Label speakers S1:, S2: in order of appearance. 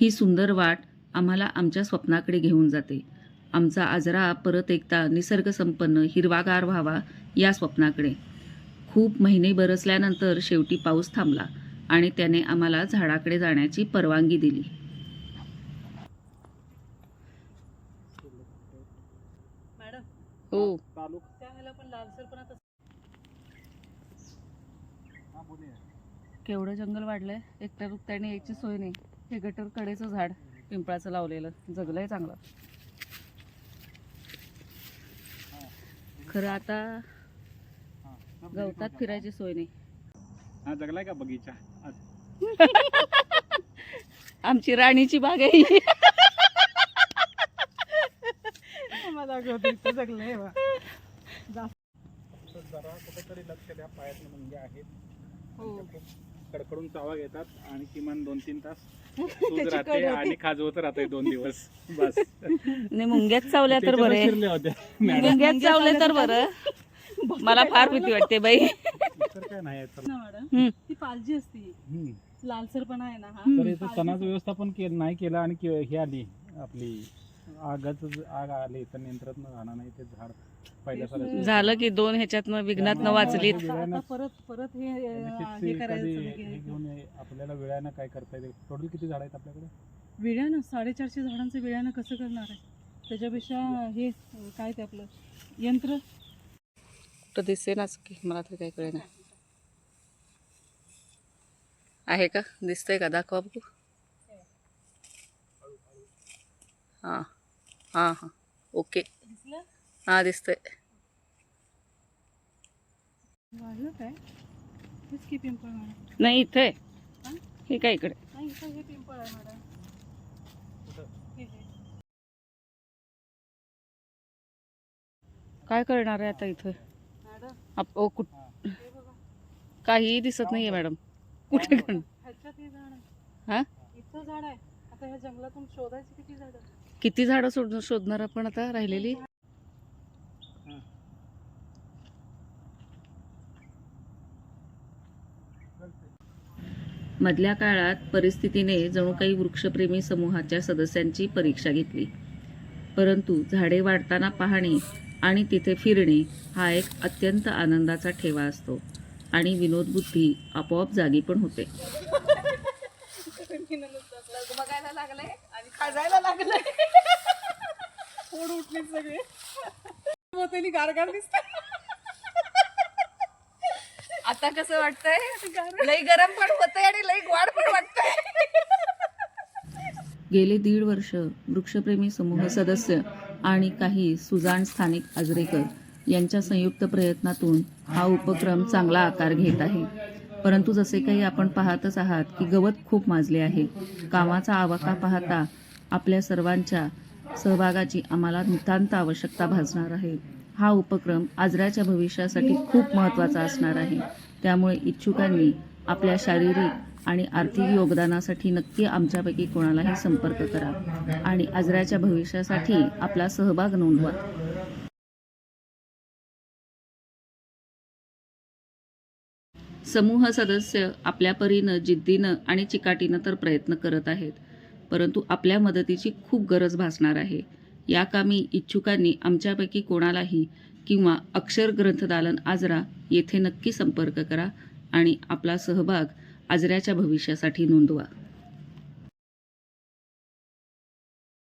S1: ही सुंदर वाट आम्हाला आमच्या स्वप्नाकडे घेऊन जाते. आमचा आजरा परत एकदा निसर्गसंपन्न हिरवागार व्हावा या स्वप्नाकडे. खूप महिने बरसल्यानंतर शेवटी पाऊस थांबला आणि त्याने आम्हाला झाडाकडे जाण्याची परवानगी दिली.
S2: मॅडम
S1: हो.
S3: हा
S1: केवढं जंगल वाढलंय? एकट्या रुकट्याने यायची सोय नाही. हे गटर कडेचं झाड पिंपळाचं लावलेलं जगलंय चांगलं खरं आता गवतात फिरायची सोय नाही.
S3: हा जगलाय का बगीचा
S1: आमची राणीची बाग आहे ही.
S2: मला जगलंय बा.
S3: जरा कुठेतरी लक्ष द्या पायातले मुंगे आहेत
S2: हो.
S3: खूप कडकडून चावा घेतात आणि किमान दोन तीन तास सूज
S2: त्याची
S3: राहते
S2: कड होते.
S3: आणि खाजवत राहते दोन दिवस. बस.
S1: नाही मुंग्यात चावल्या तर
S3: त्याच्यावर
S1: बरे.
S3: शिरल्या होत्या. मॅडम.
S1: मुंग्यात चावले तर बरं. मला फार भीती वाटते बाई.
S3: तर काय नाही आहे, चला.
S2: ना मॅडम
S1: हम्म.
S2: ती पालजी असती.
S3: हम्म.
S2: लालसर पण आहे ना हा.
S3: तणाचं व्यवस्थापन केलं नाही केलं आणि के- हे आली आपली आगाच आग आली तर नियंत्रण राहणार नाही ते झाड.
S1: झालं की दोन ह्याच्यातनं विघ्नात न वाचलीत.
S2: आता परत परत हे हे करायचं
S3: हे आपल्याला वेळानं काय करता येईल? टोटल किती झाड आहेत आपल्याकडे?
S2: विळ्यानं साडेचारशे झाडांचं विळ्यानं कसं करणार आहे? त्याच्यापेक्षा हे काय ते आपलं यंत्र?
S1: तर दिसेनाच की मला तरी काही कळेना. आहे का? दिसतंय का? दाखवा बघू. हां हां हां. ओके. हां दिसतंय. नाही इथे.
S2: हा?
S1: काय इकडे?
S2: नाही इथं पिंपळ आहे मॅडम.
S1: काय करणार आहे आता इथं? ओ कुठ
S2: हे.
S1: काहीही दिसत नाहीये मॅडम. कुठे
S2: हे झाड आहे.
S1: हा?
S2: इथं झाड आहे. आता ह्या जंगलातून शोधायची किती झाड?
S1: किती झाडं सोड शोधणार आपण आता राहिलेली? मधल्या काळात परिस्थितीने जणू काही वृक्षप्रेमी समूहाच्या सदस्यांची परीक्षा घेतली. परंतु झाडे वाढताना पाहणे आणि तिथे फिरणे हा एक अत्यंत आनंदाचा ठेवा असतो आणि विनोदबुद्धी आपोआप जागी पण होते.
S2: बघायला लागलंय आणि खाजायला लागलंय. फोड उठले सगळे. मोत्यानी गारगार दिसत
S1: आता कसं वाटतंय? लई गरम पण होतंय आणि लई गोड पण वाटतंय. गेले दीड वर्ष वृक्षप्रेमी समूह सदस्य आणि काही सुजाण स्थानिक आजरेकर यांच्या संयुक्त प्रयत्नातून हा उपक्रम चांगला आकार घेत आहे. परंतु जसे काही आपण पाहतच आहात की गवत खूप माजले आहे. कामाचा आवाका पाहता आपल्या सर्वांच्या सहभागाची आम्हाला नितांत आवश्यकता भासणार आहे. हा उपक्रम आजराच्या भविष्यासाठी खूप महत्त्वाचा असणार आहे. त्यामुळे इच्छुकांनी आपल्या शारीरिक आणि आर्थिक योगदानासाठी नक्की आमच्यापैकी कोणालाही संपर्क करा आणि आजराच्या भविष्यासाठी आपला सहभाग नोंदवा. समूह सदस्य आपल्या परीनं जिद्दीनं आणि चिकाटीनं तर प्रयत्न करत आहेत परंतु आपल्या मदतीची खूप गरज भासणार आहे. या कामी इच्छुकांनी आमच्यापैकी कोणालाही किंवा अक्षर ग्रंथदालन आजरा येथे नक्की संपर्क करा आणि आपला सहभाग आजऱ्याच्या भविष्यासाठी नोंदवा.